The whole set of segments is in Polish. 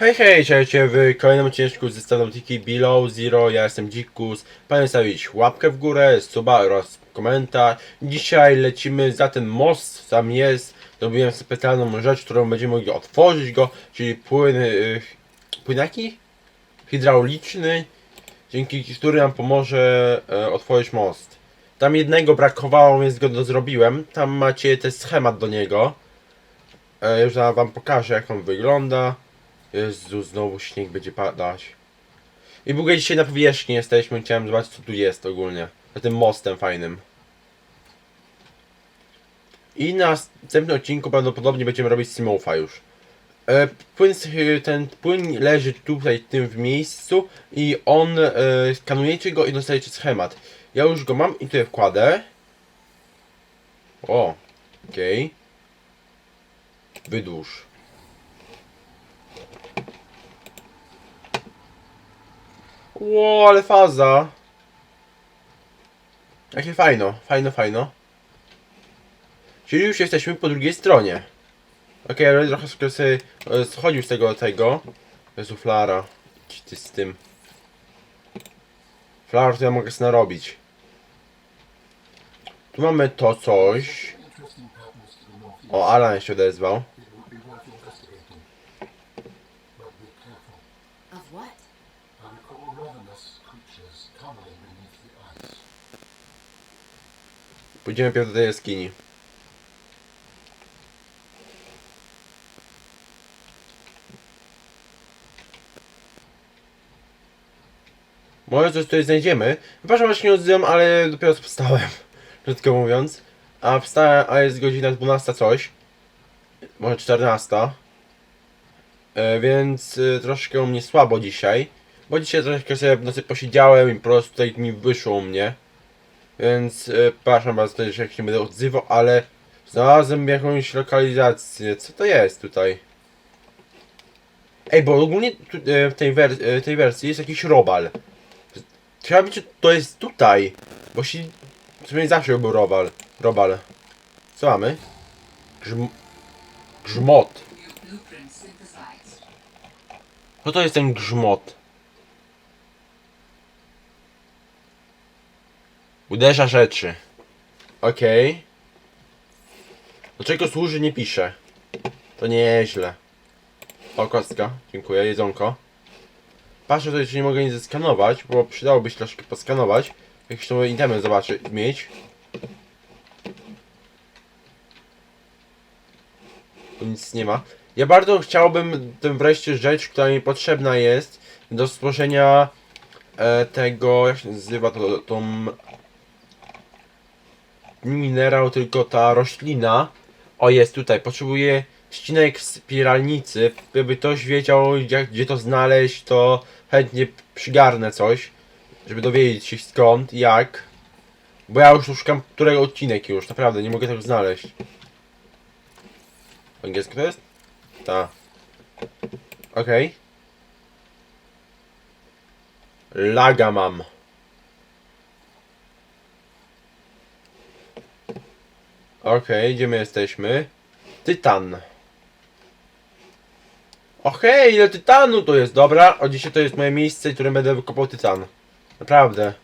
Hej, hej, cześć, w kolejnym odcinku ze Stanowtiki Below Zero, ja jestem Dzikus. Pamiętaj stawić łapkę w górę, suba oraz komentarz. Dzisiaj lecimy za ten most, tam jest. Zrobiłem specjalną rzecz, którą będziemy mogli otworzyć go, czyli płyn, yy, płyn jaki? Hydrauliczny, dzięki który nam pomoże e, otworzyć most. Tam jednego brakowało, więc go zrobiłem. Tam macie też schemat do niego. E, już wam pokażę jak on wygląda. Jezu, znowu śnieg będzie padać. I w ogóle dzisiaj na powierzchni jesteśmy, chciałem zobaczyć co tu jest ogólnie. Za tym mostem fajnym. I na następnym odcinku prawdopodobnie będziemy robić Simofa już. E, płyn, z- ten płyn leży tutaj, w tym w miejscu i on, e, skanujecie go i dostajecie schemat. Ja już go mam i tutaj wkładę. O, okej. Wydłuż. Ło, ale faza. Jakie fajno, fajno, fajno. Czyli już jesteśmy po drugiej stronie. Okej, ale trochę sobie e, schodził z tego tego. Jezu, flara. Ty z tym. Flar to ja mogę sobie narobić. Tu mamy to coś. O, Alan się odezwał. Pójdziemy pierw do tej jaskini. Może coś tutaj znajdziemy. Przepraszam, że się nie odzywam, ale dopiero wstałem. Krótko mówiąc. A wstałem, a jest godzina 12 coś. Może 14. E, więc e, troszkę mnie słabo dzisiaj. Bo dzisiaj troszkę sobie w nocy posiedziałem i po prostu tutaj mi wyszło u mnie. Więc e, przepraszam bardzo, że jak się będę odzywał, ale znalazłem jakąś lokalizację. Co to jest tutaj? Ej, bo ogólnie tu, e, w tej, wer e, tej wersji jest jakiś robal. Trzeba być, to jest tutaj. Bo się... W sumie zawsze był robal. Robal. Co mamy? Grzm... Grzmot. Co to jest ten grzmot? Uderza rzeczy. Okej. Do czego służy nie pisze. To nieźle. O, kostka. Dziękuję, jedzonko. Patrzę tutaj, czy nie mogę nic zeskanować, bo przydałoby się troszkę poskanować. Jakieś nowe itemy zobaczyć, mieć. Tu nic nie ma. Ja bardzo chciałbym tę wreszcie rzecz, która mi potrzebna jest do stworzenia e, tego, jak się nazywa to, tą minerał, tylko ta roślina. O jest tutaj, potrzebuję ścinek spiralnicy. Gdyby ktoś wiedział gdzie to znaleźć, to chętnie przygarnę coś, żeby dowiedzieć się skąd, jak. Bo ja już szukam którego odcinek już, naprawdę nie mogę tego znaleźć. Po angielsku to jest? Ta. Okej. Laga mam. Okej, gdzie my jesteśmy? Tytan. Okej, ile tytanu to jest, dobra. O dzisiaj to jest moje miejsce, w którym będę wykopał tytan. Naprawdę.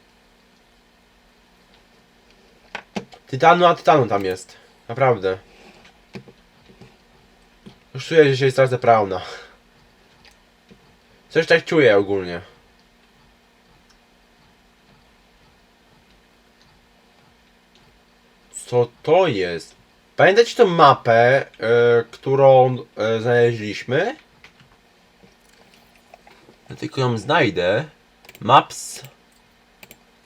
Tytanu, a tytanu tam jest. Naprawdę. Już czuję, że się jest teraz prauna. Coś tak czuję ogólnie. Co to jest? Pamiętacie tą mapę, e, którą e, znaleźliśmy? Ja tylko ją znajdę. Maps.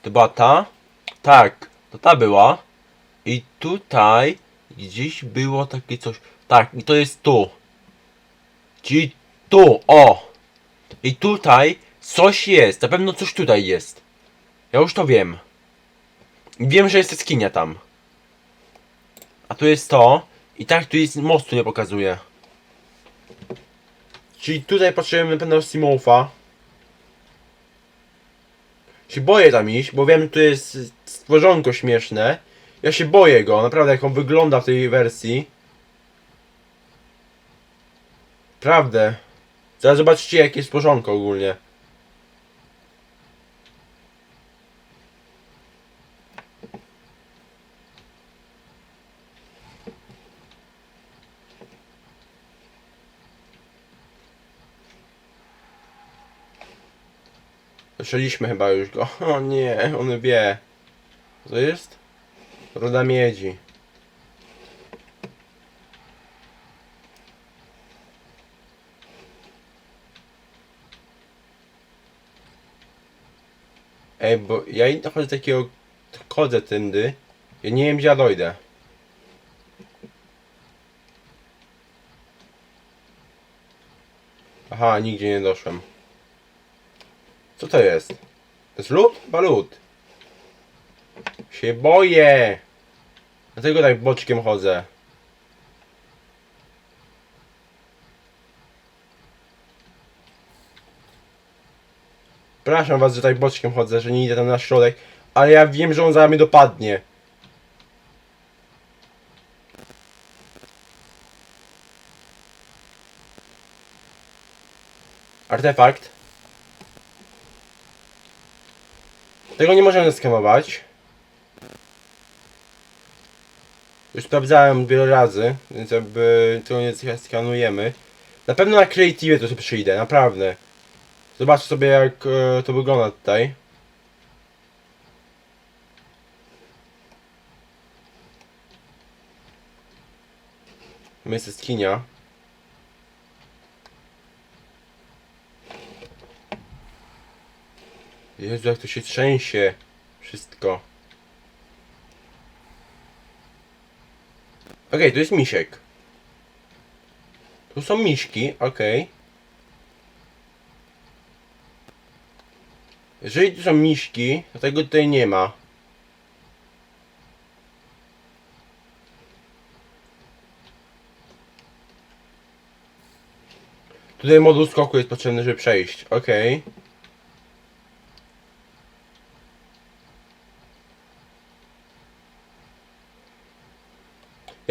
To była ta? Tak, to ta była. I tutaj gdzieś było takie coś. Tak, i to jest tu. Czyli tu, o! I tutaj coś jest. Na pewno coś tutaj jest. Ja już to wiem. Wiem, że jest skinia tam. A tu jest to. I tak tu jest mostu nie pokazuje. Czyli tutaj potrzebujemy na pewno Simofa. Się boję tam iść, bo wiem, że tu jest stworzonko śmieszne. Ja się boję go, naprawdę jak on wygląda w tej wersji. Prawdę. Zaraz zobaczycie jakie jest porządko ogólnie. Słyszeliśmy chyba już go. O nie, on wie. Co jest? Ruda miedzi. Ej, bo ja i chodzę takiego... Chodzę tędy. Ja nie wiem gdzie ja dojdę. Aha, nigdzie nie doszłem. Co to jest? To jest lód? Chyba lód. Się boję. Dlatego tak boczkiem chodzę. Przepraszam was, że tak boczkiem chodzę, że nie idę tam na środek, ale ja wiem, że on zaraz mnie dopadnie. Artefakt. Tego nie możemy skamować. Już sprawdzałem wiele razy, więc jakby tego nie skanujemy. Na pewno na Creative to sobie przyjdę, naprawdę. Zobacz sobie jak e, to wygląda tutaj. Miejsce skinia. Jezu, jak to się trzęsie. Wszystko. Okej, tu jest misiek. Tu są miśki, okej. Jeżeli tu są miśki, to tego tutaj nie ma. Tutaj moduł skoku jest potrzebny, żeby przejść. Okej.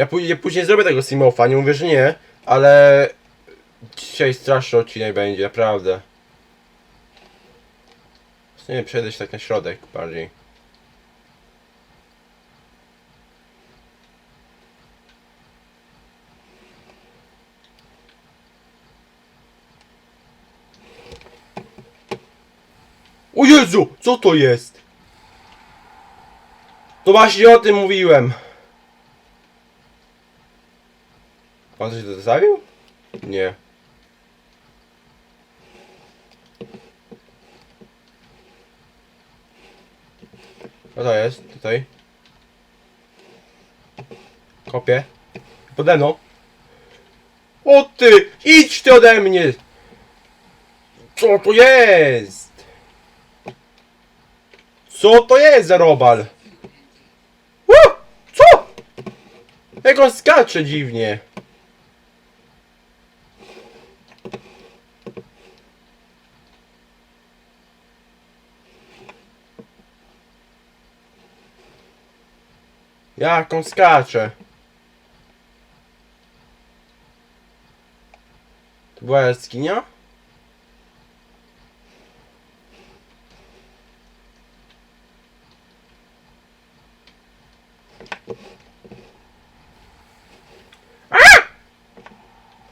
Ja, ja później zrobię tego Simofa, nie mówię, że nie, ale dzisiaj straszny odcinek będzie, naprawdę. Nie przejdę się tak na środek bardziej. O Jezu, co to jest? To właśnie o tym mówiłem. Zostawił? Nie. Co to jest tutaj? Kopię. Pode mną. O ty! Idź ty ode mnie! Co to jest? Co to jest za robal? Co? Jak on skacze dziwnie. Jak on skacze? To była jaskinia?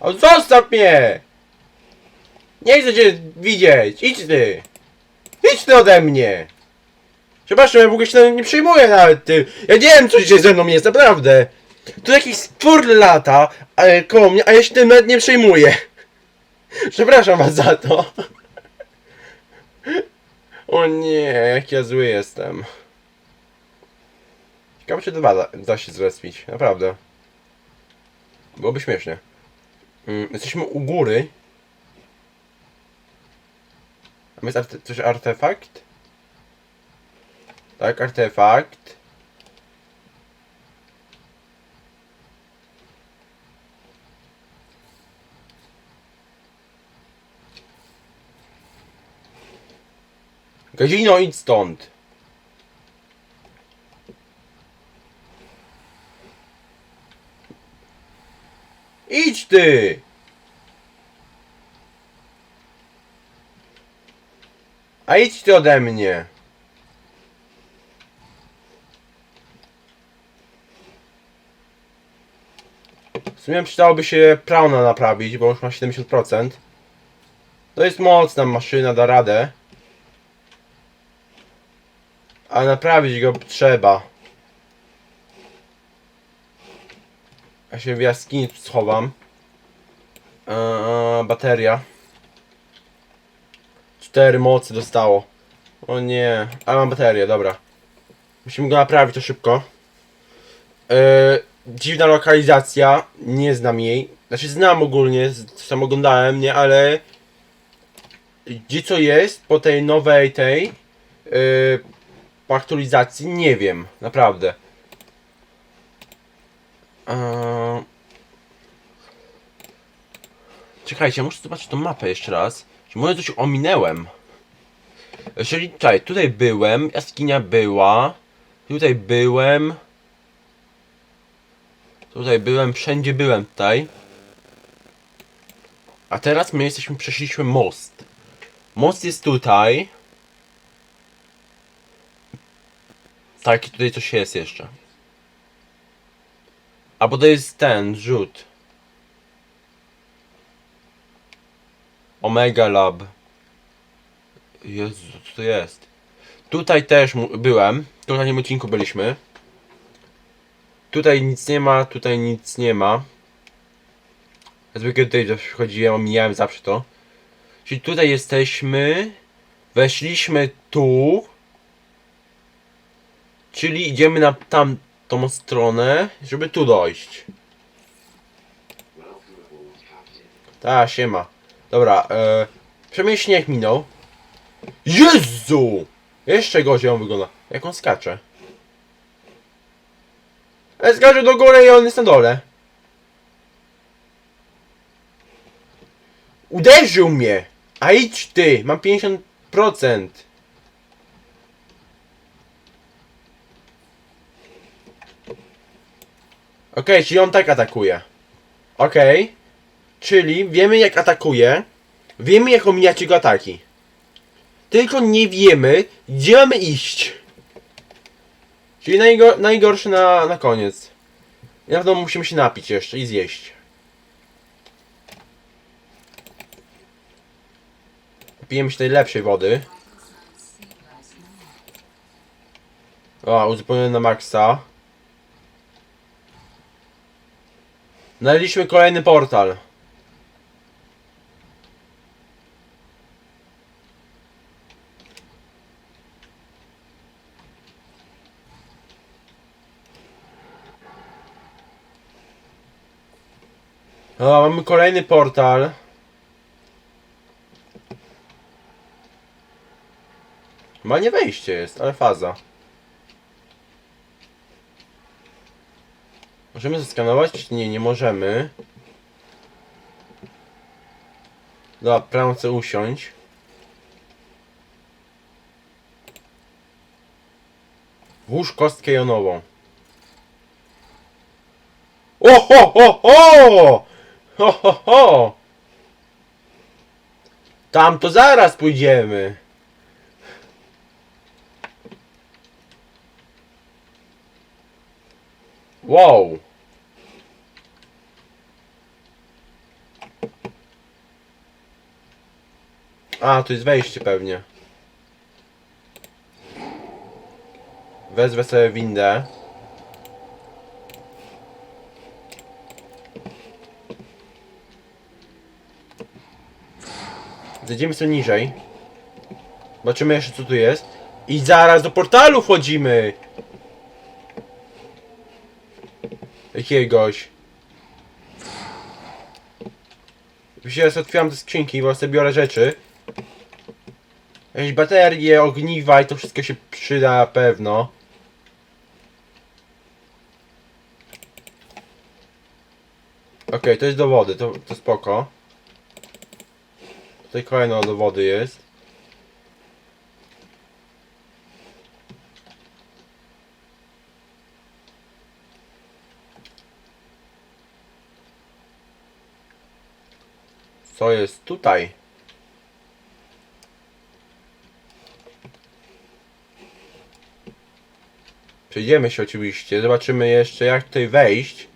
O, zostaw mnie! Nie chcę cię widzieć! Idź ty! Idź ty ode mnie! Przepraszam, ja w ogóle się nie przejmuję nawet tym. Ja nie wiem, co dzisiaj ze mną jest, naprawdę. Tu jakiś spór lata e, koło mnie, a ja się tym nawet nie przejmuję. Przepraszam was za to. O nie, jak ja zły jestem. Ciekawe, czy dwa da, da się zrespić, naprawdę. Byłoby śmiesznie. Mm, jesteśmy u góry. A jest arte coś artefakt? Tak, artefakt. Gazino, idź stąd. Idź ty! A idź ty ode mnie. Sumie przydałoby się Prauna naprawić, bo już ma 70%. To jest mocna maszyna, da radę. A naprawić go trzeba. Ja się w jaskini schowam. Eee, bateria. Cztery mocy dostało. O nie, a mam baterię, dobra. Musimy go naprawić to szybko. Eee, dziwna lokalizacja, nie znam jej. Znaczy znam ogólnie, sam oglądałem, nie, ale gdzie co jest po tej nowej tej yy, aktualizacji nie wiem, naprawdę. Eee... Czekajcie, muszę zobaczyć tą mapę jeszcze raz. Czy może coś ominęłem? Jeżeli tutaj, tutaj byłem, jaskinia była, tutaj byłem, tutaj byłem, wszędzie byłem tutaj. A teraz my jesteśmy, przeszliśmy most. Most jest tutaj. Tak, i tutaj coś jest jeszcze. A bo to jest ten, rzut. Omega Lab. Jezu, co to jest? Tutaj też byłem. Tutaj na tym odcinku byliśmy. Tutaj nic nie ma, tutaj nic nie ma. Zwykle tutaj zawsze chodziłem, omijałem zawsze to. Czyli tutaj jesteśmy. Weszliśmy tu. Czyli idziemy na tamtą stronę, żeby tu dojść. Ta, siema. Dobra, e, przynajmniej śnieg minął. Jezu! Jeszcze gorzej on wygląda. Jak on skacze. Skacze do góry i on jest na dole. Uderzył mnie! A idź ty! Mam 50%. Okej, czyli on tak atakuje. Okej. Czyli wiemy jak atakuje. Wiemy jak omijać jego ataki. Tylko nie wiemy gdzie mamy iść. Czyli najgo najgorszy na, na koniec. I na pewno musimy się napić jeszcze i zjeść. Pijemy się tej lepszej wody. O, uzupełniony na maksa. Znaleźliśmy kolejny portal. O, mamy kolejny portal. Ma nie wejście jest, ale faza. Możemy zeskanować? Nie, nie możemy. Dobra, prawo chcę usiąść. Włóż kostkę jonową. O ho ho ho! Ho ho ho! Tam to zaraz pójdziemy. Wow. A, tu jest wejście pewnie. Wezwę sobie windę. Zejdziemy sobie niżej. Zobaczymy jeszcze co tu jest. I zaraz do portalu wchodzimy! Jakiegoś. Teraz otwieram te skrzynki, bo sobie biorę rzeczy. Jakieś baterie, ogniwa i to wszystko się przyda na pewno. Okej, to jest do wody, to, to spoko. Tutaj kolejna do wody jest. Co jest tutaj? Przejdziemy się oczywiście, zobaczymy jeszcze jak tutaj wejść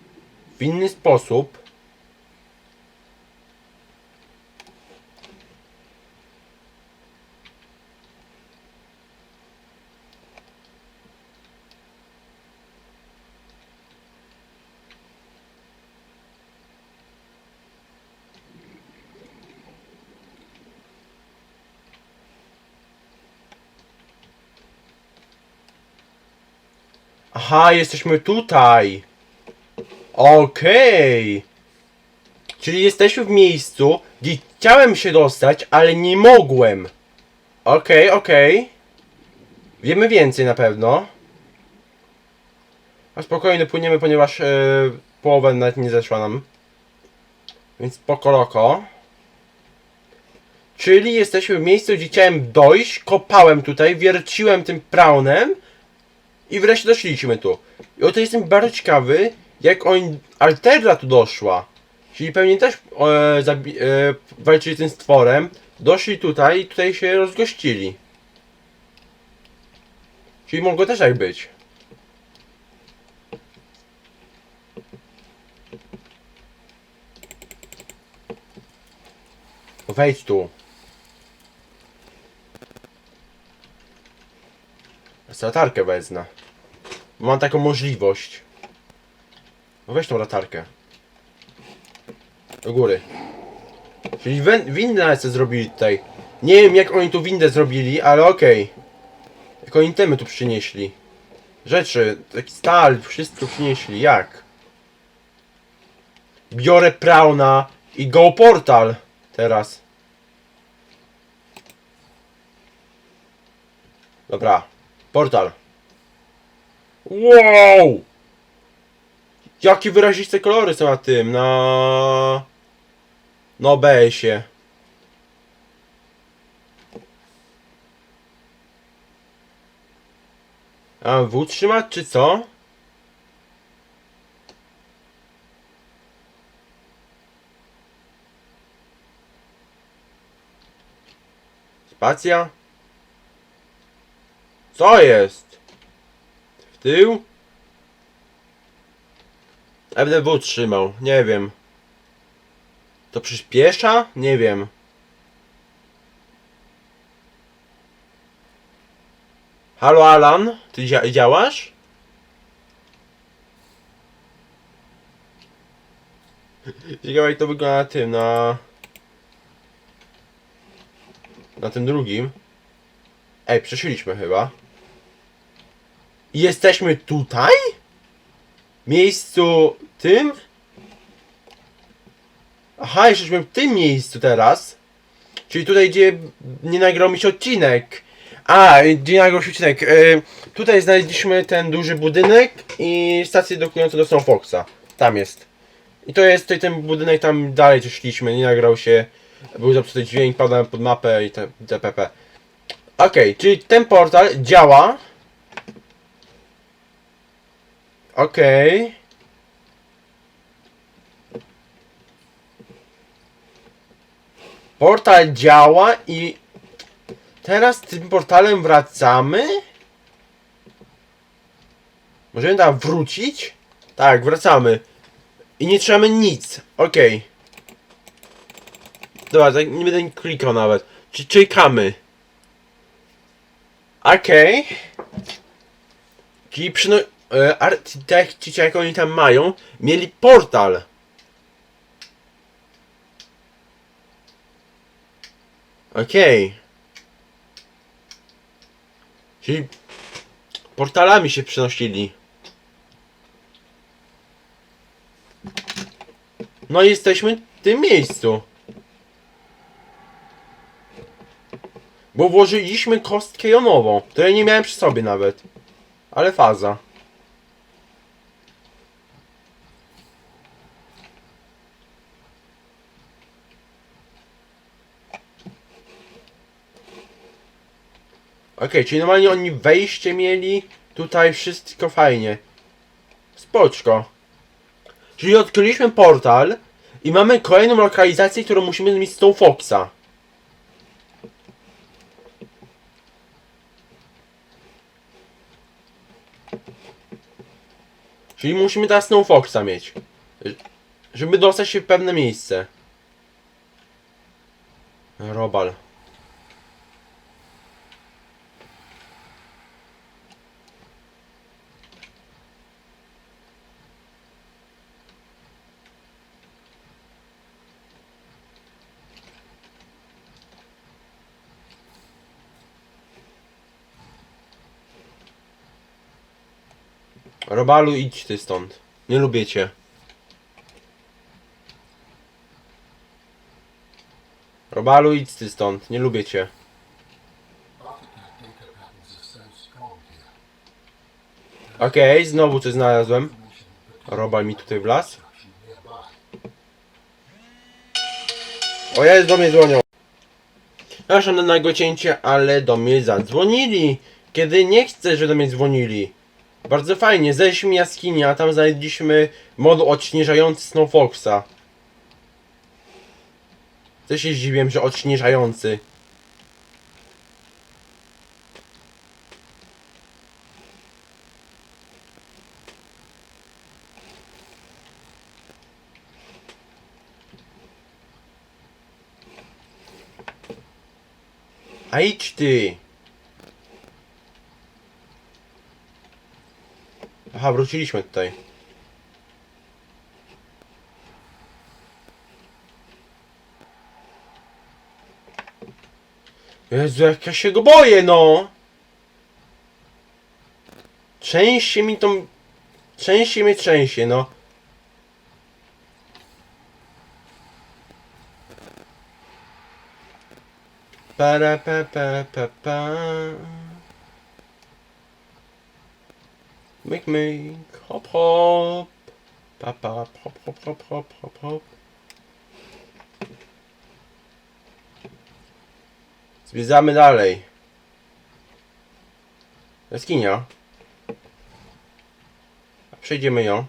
w inny sposób. Aha, jesteśmy tutaj. Okej. Czyli jesteśmy w miejscu, gdzie chciałem się dostać, ale nie mogłem. Okej, okej. Wiemy więcej na pewno. A spokojnie płyniemy, ponieważ e, połowa nawet nie zeszła nam. Więc spoko loko. Czyli jesteśmy w miejscu, gdzie chciałem dojść, kopałem tutaj, wierciłem tym praunem i wreszcie doszliśmy tu. I oto jestem bardzo ciekawy, jak on Altera tu doszła. Czyli pewnie też e, zabi- e, walczyli z tym stworem. Doszli tutaj i tutaj się rozgościli. Czyli mogło też tak być. Wejdź tu. Latarkę wezmę. Bo Mam taką możliwość. No weź tą latarkę. Do góry. Czyli windę nawet zrobili tutaj. Nie wiem jak oni tu windę zrobili, ale okej. Jako intemy tu przynieśli. Rzeczy, taki stal, wszystko przynieśli. Jak? Biorę Prauna i go portal teraz. Dobra, portal. Wow! Jakie wyraziste kolory są na tym, na... Na OBS-ie. A W trzymać, czy co? Spacja? Co jest? Tył? FDW trzymał, nie wiem. To przyspiesza? Nie wiem. Halo Alan, ty dzia działasz? Ciekawe jak to wygląda na tym, na... Na tym drugim. Ej, przeszliśmy chyba. Jesteśmy tutaj? miejscu tym? Aha, jesteśmy w tym miejscu teraz. Czyli tutaj, gdzie nie nagrał mi się odcinek. A, gdzie nagrał się odcinek. E, tutaj znaleźliśmy ten duży budynek i stację dokującą do Snow Foxa. Tam jest. I to jest tutaj ten budynek, tam dalej coś szliśmy, nie nagrał się. Był zepsuty dźwięk, padałem pod mapę i te, TPP. Okej, czyli ten portal działa. Okej. Portal działa i teraz tym portalem wracamy? Możemy tam wrócić? Tak, wracamy. I nie trzymamy nic. Okej. Dobra, tak nie będę klikał nawet. Czy czekamy? Okej. Czyli przyno... E, architekci, czy jak oni tam mają, mieli portal. Okej. Czyli portalami się przenosili. No i jesteśmy w tym miejscu. Bo włożyliśmy kostkę jonową, której nie miałem przy sobie nawet. Ale faza. Okej, czyli normalnie oni wejście mieli, tutaj wszystko fajnie. Spoczko. Czyli odkryliśmy portal i mamy kolejną lokalizację, którą musimy mieć z tą Foxa. Czyli musimy teraz Snow Foxa mieć. Żeby dostać się w pewne miejsce. Robal. Robalu, idź ty stąd. Nie lubię cię. Robalu, idź ty stąd. Nie lubię cię. Okej, znowu coś znalazłem. Robal mi tutaj wlazł. O jest, do mnie dzwonią. Przepraszam na nagłe cięcie, ale do mnie zadzwonili. Kiedy nie chcę, żeby do mnie dzwonili. Bardzo fajnie, zeszliśmy jaskinię, a tam znaleźliśmy mod odśnieżający Snowfoxa. Też się zdziwiłem, że odśnieżający. A idź ty! Aha, wróciliśmy tutaj. Jezu, jak ja się go boję, no! Trzęsie mi tą... Trzęsie mnie trzęsie, no. Para pa pa pa pa. Myk myk, hop hop. Pa pa hop hop hop hop hop hop. Zwiedzamy dalej. Jaskinia. Przejdziemy ją.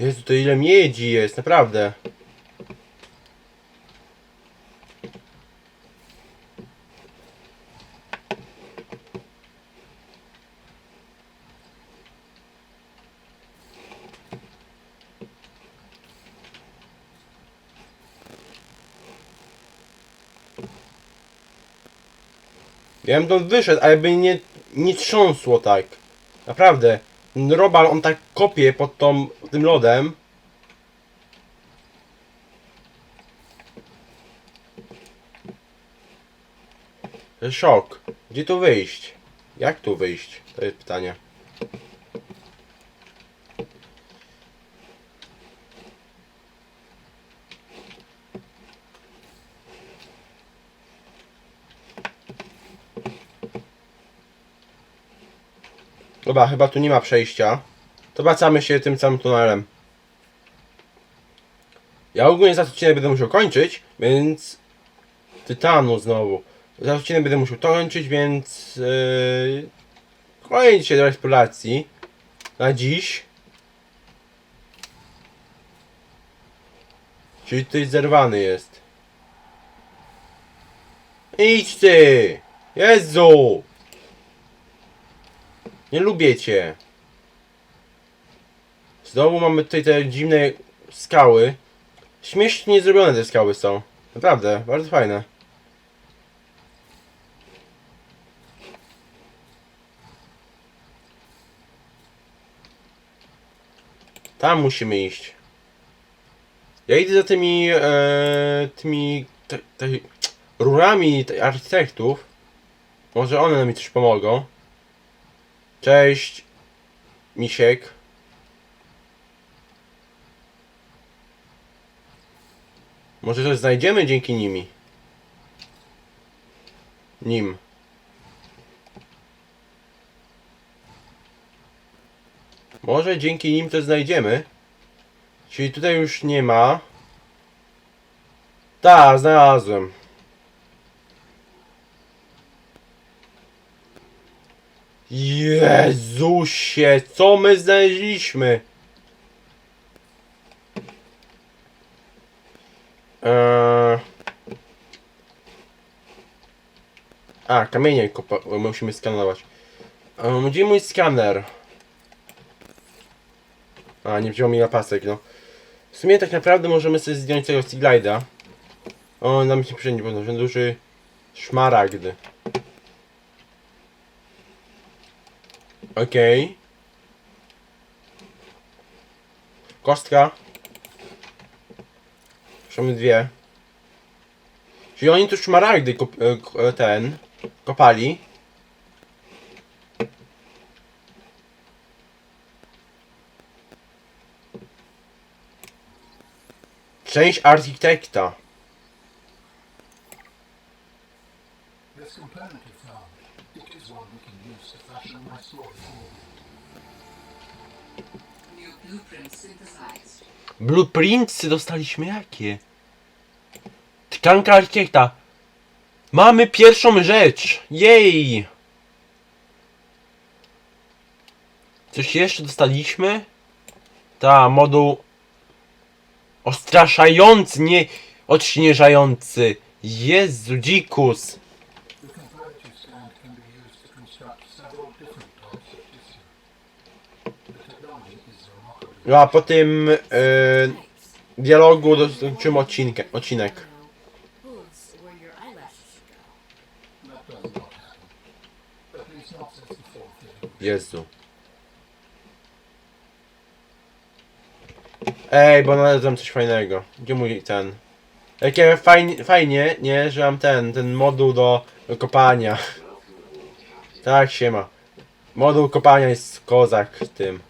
Jezu, to ile miedzi jest, naprawdę. Ja bym tam wyszedł, ale by nie, nie trząsło tak. Naprawdę. Robal, on tak kopie pod tą, tym lodem. Szok. Gdzie tu wyjść? Jak tu wyjść? To jest pytanie. Chyba tu nie ma przejścia. To wracamy się tym samym tunelem. Ja ogólnie za odcinek będę musiał kończyć, więc... Tytanu znowu. Za odcinek będę musiał to kończyć, więc... Yy... Koniec się do eksploracji. Na dziś. Czyli tutaj zerwany jest. Idź ty! Jezu! Nie lubię cię. Znowu mamy tutaj te dziwne skały. Śmiesznie zrobione te skały są. Naprawdę, bardzo fajne. Tam musimy iść. Ja idę za tymi, e, tymi, te, te, rurami te architektów. Może one mi coś pomogą. Cześć, Misiek. Może coś znajdziemy dzięki nimi. Nim. Może dzięki nim coś znajdziemy. Czyli tutaj już nie ma. Tak, znalazłem. Jezusie, co my znaleźliśmy? Eee... A, kamienie kopa- musimy skanować. Um, gdzie mój skaner? A, nie wziął mi lapasek, no. W sumie tak naprawdę możemy sobie zdjąć tego Seaglide'a. O, nam się przyjdzie, bo duży szmaragd. Okej. Kostka. Mamy dwie. Czyli oni tu szmaragdy kop, e, e, ten kopali. Część architekta. Blueprintsy dostaliśmy jakie? Tkanka architekta. Mamy pierwszą rzecz. Jej! Coś jeszcze dostaliśmy? Ta, moduł ostraszający, nie odśnieżający. Jezu, dzikus. Remarkable. A po tym e, dialogu dokończymy odcinek. Jezu. Ej, bo znalazłem coś fajnego. Gdzie mój ten? Jakie fajnie, fajnie, nie, że mam ten, ten moduł do, do kopania. Tak się ma. Moduł kopania jest kozak tym.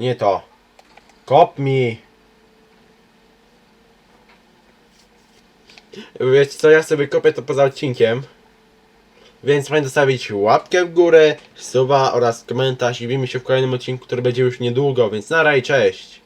Nie to. Kop mi. Wiecie co, ja sobie kopię to poza odcinkiem. Więc pamiętaj zostawić łapkę w górę, suba oraz komentarz i widzimy się w kolejnym odcinku, który będzie już niedługo, więc nara i cześć!